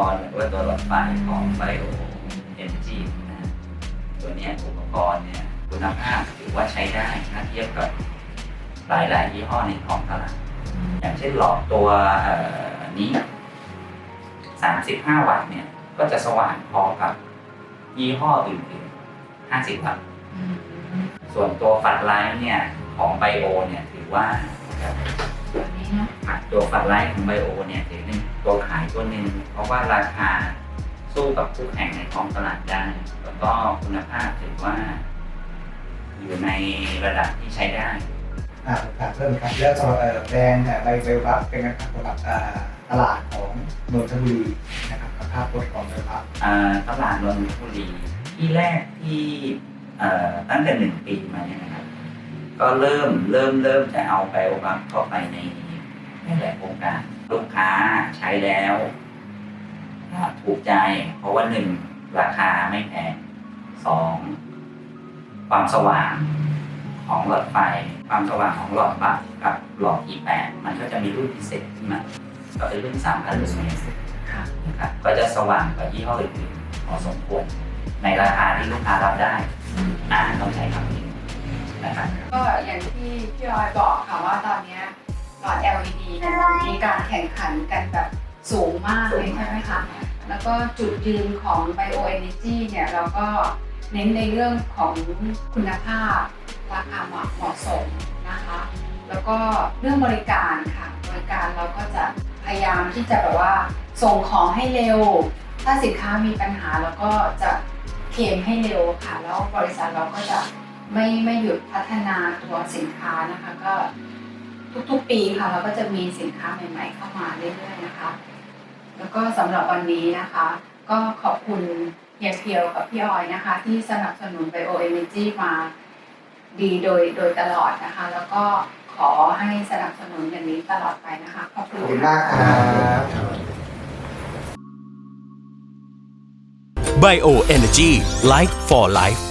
อนกับว่าตัวหลอดไฟของไบโอเอเนจีนะตัวเนี้ยอุปกรณ์เนี่ยคุณภาพถือว่าใช้ได้ถ้าเทียบกับหลายๆยี่ห้อในท้องตลาดอย่างเช่นหลอดตัวเอ่อนี้35 วัตต์เนี่ย ก็จะสว่างพอกับยี่ห้ออื่นๆ50 วัตต์ ส่วนตัวฝัดไลท์เนี่ย ของไบโอเนี่ย ถือว่าแบบนี้เนาะ ตัวฝัดไลท์ของไบโอเนี่ยถือเป็นตัวขายตัวหนึ่งเพราะว่าราคาสู้กับคู่แข่งในท้องตลาดได้ แล้วก็คุณภาพถือว่า อยู่ในระดับที่ใช้ได้อ่าครับเริ่มครับแล้วสำหรับเอ่อแบรนด์ไบเวลครับเป็นไงครับสำหรับอ่าตลาดของนนทบุรีนะครับกับภาพพจน์ของเวลครับอ่าตลาดนนทบุรีที่แรกที่เอ่อตั้งแต่หนึ่งปีมาเนี่ยนะครับ ก็เริ่มเริ่มเริ่มจะเอาไบโอบัคเข้าไปใน ในหลายโครงการลูกค้าใช้แล้วอ่าถูกใจ เพราะว่าหนึ่งราคาไม่แพงสองความสว่างของหลอดไฟ ความสว่างของหลอดบัคกับหลอด E8 มันก็จะมีรุ่นพิเศษขึ้นมาก็เป็นรุ่น3,000ลูเมตรค่ะนะครับก็จะสว่างกว่ายี่ห้ออื่นๆพอสมควร ในราคาที่ลูกค้ารับได้อ่าต้องใช้คำนี้นะครับก็อย่างที่พี่ออยบอกค่ะว่าตอนเนี้ย หลอด LED เนี่ยมีการแข่งขันกันแบบสูงมากเลยใช่ไหมคะ แล้วก็จุดยืนของ Bio Energy เนี่ยเราก็เน้นในเรื่องของคุณภาพ ราคาเหมาะเหมาะสมนะคะ แล้วก็เรื่องบริการค่ะ บริการเราก็จะพยายามที่จะแบบว่าส่งของให้เร็ว ถ้าสินค้ามีปัญหาเราก็จะเคลมให้เร็วค่ะ แล้วบริษัทเราก็จะไม่ไม่หยุดพัฒนาตัวสินค้านะคะ ก็ ทุกๆ ปีค่ะ เราก็จะมีสินค้าใหม่ ๆ เข้ามาเรื่อยๆนะคะ แล้วก็สำหรับวันนี้นะคะ ก็ขอบคุณเฮียเพียวกับพี่ออยนะคะ ที่สนับสนุน Bio Energy มาดีโดยโดยตลอดนะคะ แล้วก็ขอให้สนับสนุนอย่างนี้ตลอดไปนะคะ ขอบคุอบณคุณค่ะ มากครับ Bio Energy Light for Life